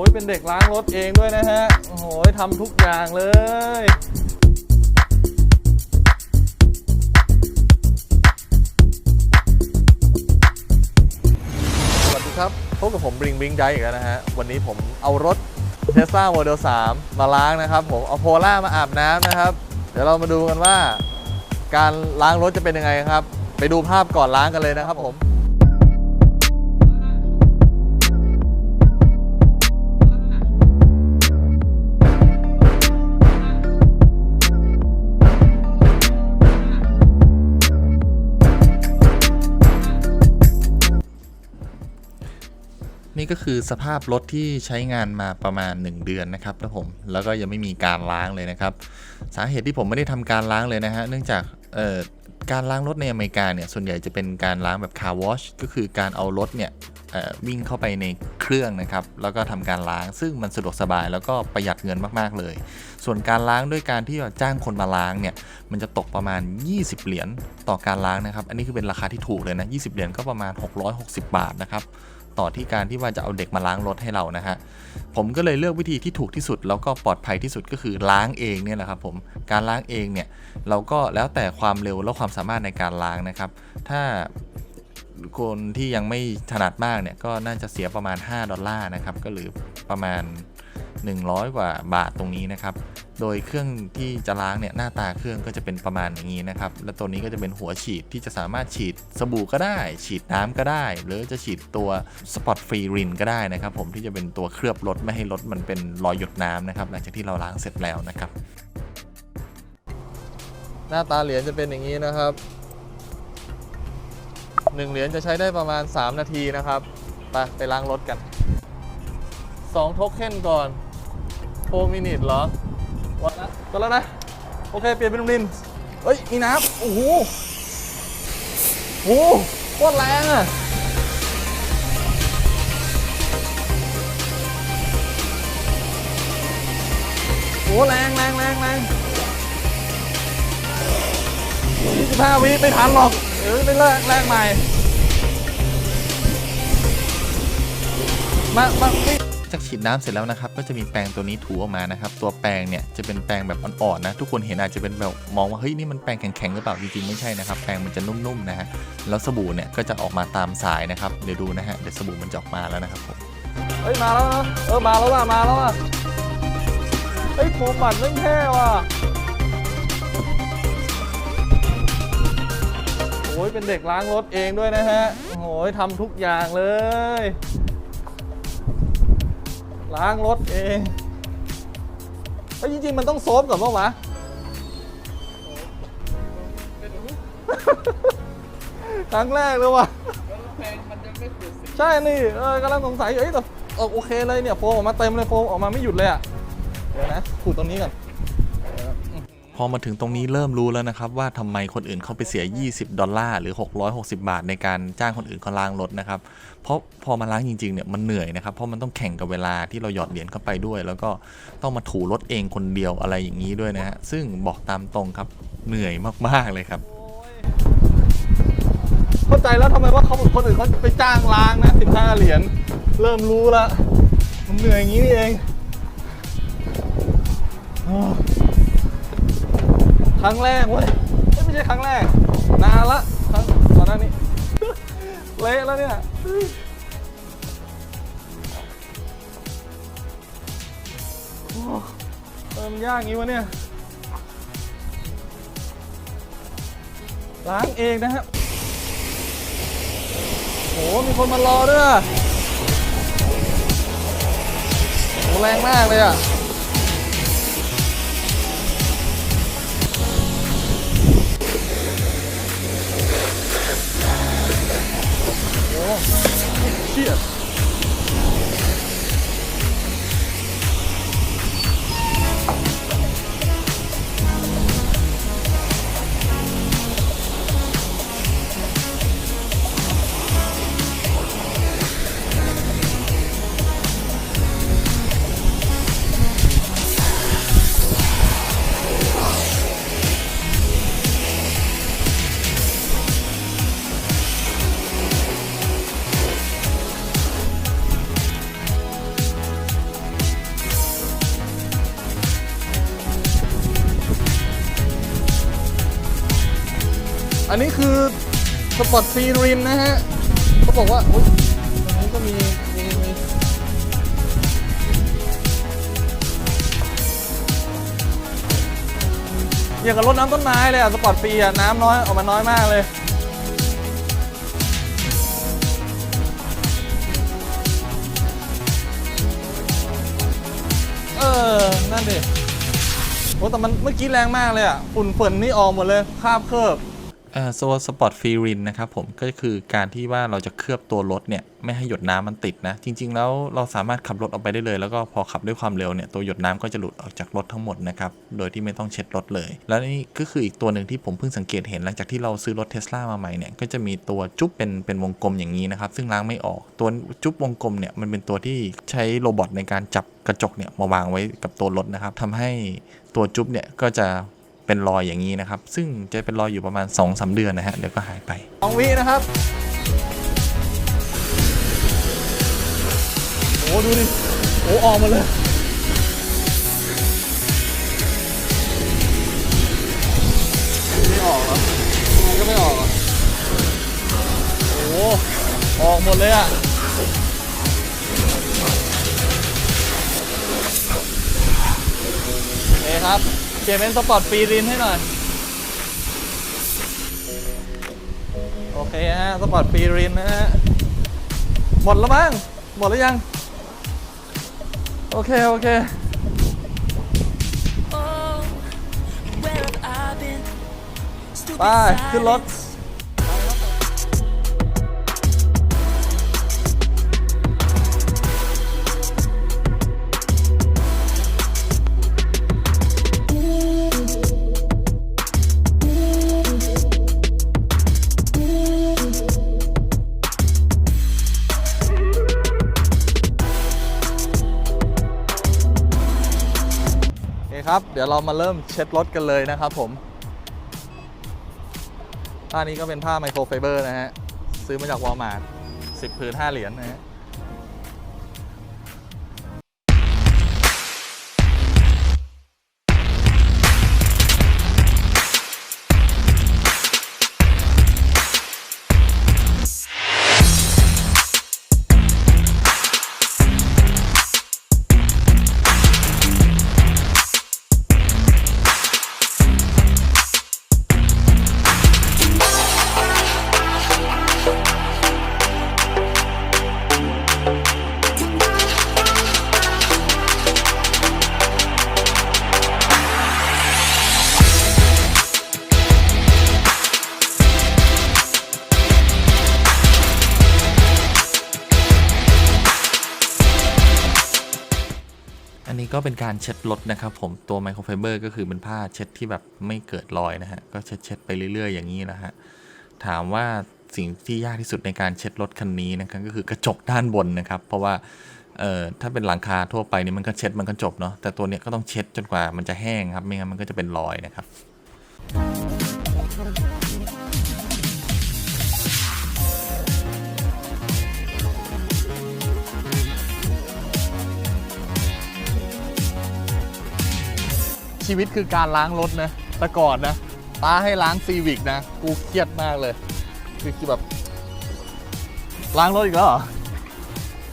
อ้ยเป็นเด็กล้างรถเองด้วยนะฮะ โอ้โหทำทุกอย่างเลยสวัสดีครับพบกับผมบริงบริงไดอีกแล้วนะฮะ วันนี้ผมเอารถ Tesla Model 3มาล้างนะครับผม เอาโพล่ามาอาบน้ำนะครับ เดี๋ยวเรามาดูกันว่า การล้างรถจะเป็นยังไงครับ ไปดูภาพก่อนล้างกันเลยนะครับผม นี่ก็คือสภาพรถที่ใช้งานมาประมาณ 1 เดือนนะครับแล้วผมแล้วก็ยังไม่มีการล้างเลยนะครับ สาเหตุที่ผมไม่ได้ทำการล้างเลยนะฮะเนื่องจากการล้างรถในอเมริกาเนี่ยส่วนใหญ่จะเป็นการล้างแบบ car wash ก็คือการเอารถเนี่ยวิ่งเข้าไปในเครื่องนะครับ แล้วก็ทำการล้างซึ่งมันสะดวกสบายแล้วก็ประหยัดเงินมากๆเลย ส่วนการล้างด้วยการที่จ้างคนมาล้างเนี่ยมันจะตกประมาณ 20 เหรียญต่อการล้างนะครับ อันนี้คือเป็นราคาที่ถูกเลยนะ 20 เหรียญก็ประมาณ 660 บาทนะครับ ต่อที่การที่ว่าจะเอาเด็กมาล้างรถให้เรานะฮะผมก็เลยเลือกวิธีที่ถูกที่สุด แล้วก็ปลอดภัยที่สุดก็คือล้างเองเนี่ยแหละครับผมการล้างเองเนี่ยเราก็แล้วแต่ความเร็วและความสามารถในการล้างนะครับ ถ้าคนที่ยังไม่ถนัดมากเนี่ยก็น่าจะเสียประมาณ 5 ดอลลาร์นะครับก็หรือประมาณ 100 กว่าบาทตรงนี้นะครับ โดยเครื่องที่จะล้างเนี่ยหน้าตาเครื่องก็จะเป็นประมาณอย่างนี้นะครับ และตัวนี้ก็จะเป็นหัวฉีดที่จะสามารถฉีดสบู่ก็ได้ ฉีดน้ำก็ได้ หรือจะฉีดตัวสปอตฟรีรินก็ได้นะครับผมที่จะเป็นตัวเคลือบรถไม่ให้รถมันเป็นรอยหยดน้ำนะครับหลังจากที่เราล้างเสร็จแล้วนะครับ หน้าตาเหรียญจะเป็นอย่างนี้นะครับหนึ่งเหรียญจะใช้ได้ประมาณ 3 นาทีนะครับไปไปล้างรถกัน2โทเค็นก่อน4มินิทเหรอ วัดนะก็แล้วนะ โอเค เปลี่ยนเป็นลินเฮ้ย มีน้ำ โอ้โหโอ้โหโคตรแรงอะโอ้โหแรงแรงแรงแรงยี่สิบห้าวิไม่ทันหรอกเออไปแรกแรกใหม่ มา มาไม่ จากฉีดน้ำเสร็จแล้วนะครับ ก็จะมีแปรงตัวนี้ถูออกมานะครับ ตัวแปรงเนี่ยจะเป็นแปรงแบบอ่อนๆนะ ทุกคนเห็นอาจจะเป็นแบบมองว่าเฮ้ยนี่มันแปรงแข็งๆหรือเปล่าจริงๆไม่ใช่นะครับ แปรงมันจะนุ่มๆนะฮะแล้วสบู่เนี่ยก็จะออกมาตามสายนะครับเดี๋ยวดูนะฮะเดี๋ยวสบู่มันจะออกมาแล้วนะครับผมเฮ้ยมาแล้วนะเออมาแล้วว่ะมาแล้วว่ะเฮ้ยโคมบัตไม่แค่ว่ะโอ้ยเป็นเด็กล้างรถเองด้วยนะฮะโอ้ยทำทุกอย่างเลย ล้างรถเองเฮ้ยจริง ๆ มันต้องโซฟก่อนป่าวะครั้งแรกเลยว่ะใช่นี่เออกำลังสงสัยอยู่เอ้ยแต่เออโอเคเลยเนี่ยโฟมออกมาเต็มเลยโฟมออกมาไม่หยุดเลยอะ เดี๋ยวนะขูดตรงนี้ก่อน พอมาถึงตรงนี้เริ่มรู้แล้วนะครับว่าทำไมคนอื่นเขาไปเสีย 20 ดอลลาร์หรือ 660 บาทในการจ้างคนอื่นเขาล้างรถนะครับ เพราะพอมาล้างจริงๆเนี่ยมันเหนื่อยนะครับ เพราะมันต้องแข่งกับเวลาที่เราหยอดเหรียญเข้าไปด้วย แล้วก็ต้องมาถูรถเองคนเดียวอะไรอย่างนี้ด้วยนะฮะซึ่งบอกตามตรงครับเหนื่อยมากๆเลยครับเข้าใจแล้วทำไมว่าเขาคนอื่นเขาไปจ้างล้างนะ15เหรียญเริ่มรู้ละมันเหนื่อยอย่างนี้นี่เองอ รั้งแรกเว้ยไม่ใช่ครั้งแรก นานละครั้งก่อนหน้านี้ เละแล้วเนี่ยเฮ้ยโอ้เออมันยากงี้วะเนี่ย ล้างเองนะฮะโหมีคนมารอด้วยอะโหแรงมากเลยอะ โอ้เชี่ยนนี้คือสปอร์ตฟรีริมนะฮะเขาบอกว่าอุ๊ยตรงนี้ก็มีมีมีอย่างกับรดน้ำต้นไม้เลยอะสปอร์ตฟรีอะน้ำน้อยออกมาน้อยมากเลยเออ นั่นดิ โอ้แต่มันเมื่อกี้แรงมากเลยอะ ฝุ่นฝนนี่ออกหมดเลย คาบเคลือบ โซสปอร์ตฟ e รินนะครับผมก็คือการที่ว่าเราจะเคลือบตัวรถเนี่ยไม่ให้หยดน้ำมันติดนะ จริง ๆ แล้วเราสามารถขับรถออกไปได้เลย แล้วก็พอขับด้วยความเร็วเนี่ยตัวหยดน้ำก็จะหลุดออกจากรถทั้งหมดนะครับโดยที่ไม่ต้องเช็ดรถเลย แล้วนี่ก็คืออีกตัวหนึ่งที่ผมเพิ่งสังเกตเห็นหลังจากที่เราซื้อรถเทสลามาใหม่เนี่ยก็จะมีตัวจุ๊บเป็นเป็นวงกลมอย่างนี้นะครับซึ่งล้างไม่ออกตัวจุ๊บวงกลมเนี่ยมันเป็นตัวที่ใช้โรบอทในการจับกระจกเนี่ยมาวางไว้กับตัวรถนะครับทำให้ตัวจุ๊บเนี่ยก็จะ เป็นรอยอย่างนี้นะครับ ซึ่งจะเป็นรอยอยู่ประมาณ2-3เดือนนะฮะเดี๋ยวก็หายไปสองวินะครับโอ้ดูดิโอ้ออกมาเลยไม่ออกเหรอมันก็ไม่ออกเหรอโอ้ออกหมดเลยอะเอ้ครับ เปลี่ยนเป็นสปอร์ตฟรีรินให้หน่อย โอเคฮะ สปอร์ตฟรีรินนะฮะ หมดแล้วมั้ง หมดแล้วยัง โอเค โอเค Oh, where have I been? Stupid ไป ขึ้นรถ ดี๋ยวเรามาเริ่มเช็ดรถกันเลยนะครับผมผ้านี้ก็เป็นผ้าไมโครไฟเบอร์นะฮะ ซื้อมาจากวอลมาร์ทสิบผืนห้าเหรียญนะฮะ ก็เป็นการเช็ดรถนะครับผมตัวไมโครไฟเบอร์ก็คือเป็นผ้าเช็ดที่แบบไม่เกิดรอยนะฮะก็เช็ดเช็ดไปเรื่อยๆอย่างนี้นะฮะถามว่าสิ่งที่ยากที่สุดในการเช็ดรถคันนี้นะครับก็คือกระจกด้านบนนะครับ เพราะว่าเอ่อถ้าเป็นหลังคาทั่วไปนี่มันก็เช็ดมันก็จบเนาะแต่ตัวเนี้ยก็ต้องเช็ดจนกว่ามันจะแห้งครับไม่งั้นมันก็จะเป็นรอยนะครับ ชีวิตคือการล้างรถนะ แต่ก่อนนะป้าให้ล้างซีวิกนะ กูเครียดมากเลย คือคือแบบ ล้างรถอีกแล้วเหรอ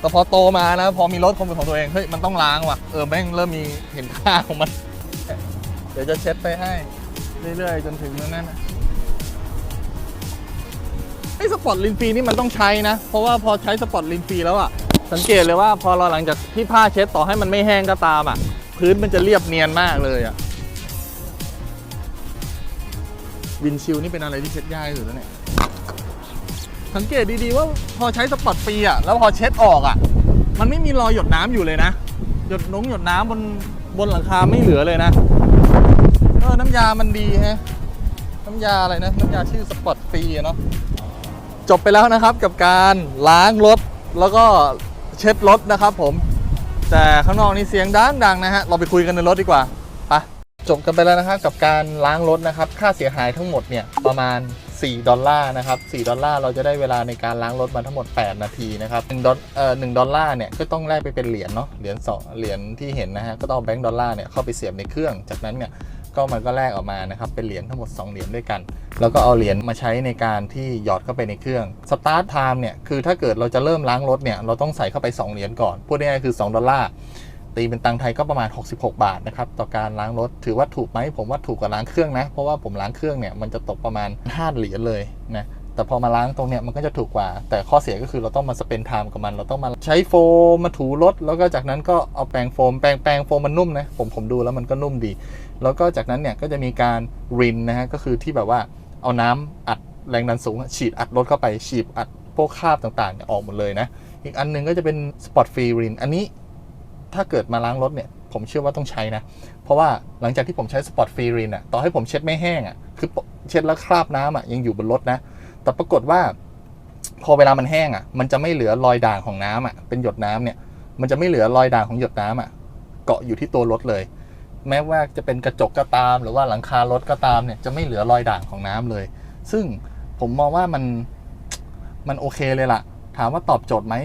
แต่พอโตมานะ พอมีรถของเป็นของตัวเอง เฮ้ย มันต้องล้างว่ะ เออ แม่งเริ่มมีเห็นค่าของมัน เดี๋ยวจะเช็ดไปให้ เรื่อยๆ จนถึงนั่นนะไอ้สปอร์ตลินฟีนี่มันต้องใช้นะ เพราะว่าพอใช้สปอร์ตลินฟีแล้วอะสังเกตเลยว่าพอเราหลังจากที่ผ้าเช็ดต่อให้มันไม่แห้งก็ตามอะ พื้นมันจะเรียบเนียนมากเลยอะวินชิลนี่เป็นอะไรที่เช็ดยากที่สุดแล้วเนี่ย สังเกตดีๆว่าพอใช้สปอร์ตฟรีอะแล้วพอเช็ดออกอะมันไม่มีรอยหยดน้ำอยู่เลยนะ หยดนงหยดน้ำบนบนหลังคาไม่เหลือเลยนะเออน้ำยามันดีฮะน้ำยาอะไรนะ น้ำยาชื่อสปอร์ตฟรีเนาะจบไปแล้วนะครับกับการล้างรถแล้วก็เช็ดรถนะครับผม แต่ข้างนอกนี่เสียงดังดังนะฮะ เราไปคุยกันในรถดีกว่าไปจบกันไปแล้วนะครับกับการล้างรถนะครับ ค่าเสียหายทั้งหมดเนี่ยประมาณ 4 ดอลลาร์นะครับ 4 ดอลลาร์เราจะได้เวลาในการล้างรถมาทั้งหมด 8 นาทีนะครับ1ดอลเอ่อ1ดอลลาร์เนี่ยก็ต้องแลกไปเป็นเหรียญเนาะ เหรียญสองเหรียญที่เห็นนะฮะ ก็ต้องเอาแบงก์ดอลลาร์เนี่ยเข้าไปเสียบในเครื่อง จากนั้นเนี่ย ก็มันก็แลกออกมานะครับเป็นเหรียญทั้งหมด 2 เหรียญด้วยกัน แล้วก็เอาเหรียญมาใช้ในการที่หยอดเข้าไปในเครื่องสตาร์ทไทม์เนี่ยคือถ้าเกิดเราจะเริ่มล้างรถเนี่ยเราต้องใส่เข้าไป 2 เหรียญก่อนพูดง่ายๆคือ 2 ดอลลาร์ตีเป็นตังค์ไทยก็ประมาณ 66 บาทนะครับต่อการล้างรถถือว่าถูกไหมผมว่าถูกกว่าล้างเครื่องนะเพราะว่าผมล้างเครื่องเนี่ยมันจะตกประมาณ 5 เหรียญเลยนะ แต่พอมาล้างตรงเนี้ยมันก็จะถูกกว่า แต่ข้อเสียก็คือเราต้องมาสเปนไทม์กับมัน เราต้องมาใช้โฟมมาถูรถ แล้วก็จากนั้นก็เอาแปรงโฟมแปรงแปรงโฟมมันนุ่มนะผมผมดูแล้วมันก็นุ่มดี แล้วก็จากนั้นเนี่ยก็จะมีการรินนะฮะก็คือที่แบบว่าเอาน้ำอัดแรงดันสูงฉีดอัดรถเข้าไปฉีดอัดพวกคราบต่างๆเนี่ยออกหมดเลยนะ อีกอันหนึงก็จะเป็นสปอตฟรีรินอันนี้ถ้าเกิดมาล้างรถเนี่ยผมเชื่อว่าต้องใช้นะ เพราะว่าหลังจากที่ผมใช้สปอตฟรีรินอะต่อให้ผมเช็ดไม่แห้งอะคือเช็ดแล้วคราบน้ำอะยังอยู่บนรถนะ แต่ปรากฏว่าพอเวลามันแห้งอะ มันจะไม่เหลือรอยด่างของน้ำอะ เป็นหยดน้ำเนี่ย มันจะไม่เหลือรอยด่างของหยดน้ำอะ เกาะอยู่ที่ตัวรถเลย แม้ว่าจะเป็นกระจกก็ตาม หรือว่าหลังคารถก็ตามเนี่ย จะไม่เหลือรอยด่างของน้ำเลย ซึ่งผมมองว่ามัน มันโอเคเลยล่ะ ถามว่าตอบโจทย์ไหม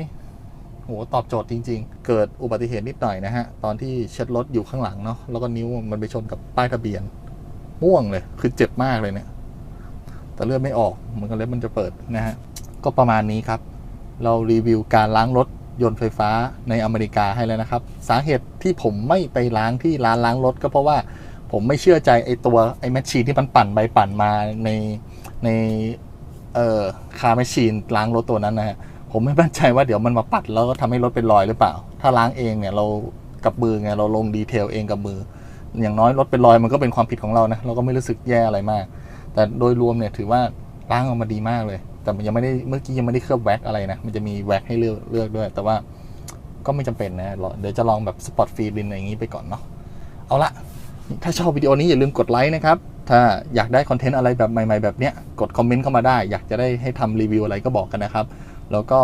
โห ตอบโจทย์จริง ๆ เกิดอุบัติเหตุนิดหน่อยนะฮะ ตอนที่เช็ดรถอยู่ข้างหลังเนาะ แล้วก็นิ้วมันไปชนกับป้ายทะเบียน ม่วงเลย คือเจ็บมากเลยเนี่ย แต่เลือดไม่ออกเหมือนกับเล็บมันจะเปิดนะฮะก็ประมาณนี้ครับ เรารีวิวการล้างรถยนต์ไฟฟ้าในอเมริกาให้แล้วนะครับ สาเหตุที่ผมไม่ไปล้างที่ร้านล้างรถก็เพราะว่าผมไม่เชื่อใจไอ้ตัวไอ้แมชชีนที่มันปั่นไปปั่นมาในในเอ่อคาร์แมชชีนล้างรถตัวนั้นนะฮะผมไม่มั่นใจว่าเดี๋ยวมันมาปัดแล้วก็ทำให้รถเป็นรอยหรือเปล่า ถ้าล้างเองเนี่ยเรากับมือไงเราลงดีเทลเองกับมือ อย่างน้อยรถเป็นรอยมันก็เป็นความผิดของเรานะเราก็ไม่รู้สึกแย่อะไรมาก แต่โดยรวมเนี่ยถือว่าล้างออกมาดีมากเลย แต่มันยังไม่ได้เมื่อกี้ยังไม่ได้เคลือบแว็กอะไรนะ มันจะมีแว็กให้เลือกเลือกด้วย แต่ว่าก็ไม่จำเป็นนะ เดี๋ยวจะลองแบบสปอตฟีลินอะไรอย่างนี้ไปก่อนเนาะ เอาละ ถ้าชอบวิดีโอนี้อย่าลืมกดไลค์นะครับ ถ้าอยากได้คอนเทนต์อะไรแบบใหม่ๆแบบเนี้ย กดคอมเมนต์เข้ามาได้ อยากจะได้ให้ทำรีวิวอะไรก็บอกกันนะครับ แล้วก็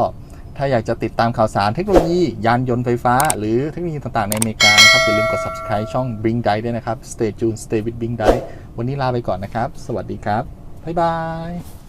ถ้าอยากจะติดตามข่าวสารเทคโนโลยี ยานยนต์ไฟฟ้า หรือเทคโนโลยีต่างๆในอเมริกานะครับอย่าลืมกด subscribe ช่อง Bring d i ด้วยนะครับ Stay tuned Stay with Bring d i วันนี้ลาไปก่อนนะครับ สวัสดีครับ บ๊ายบาย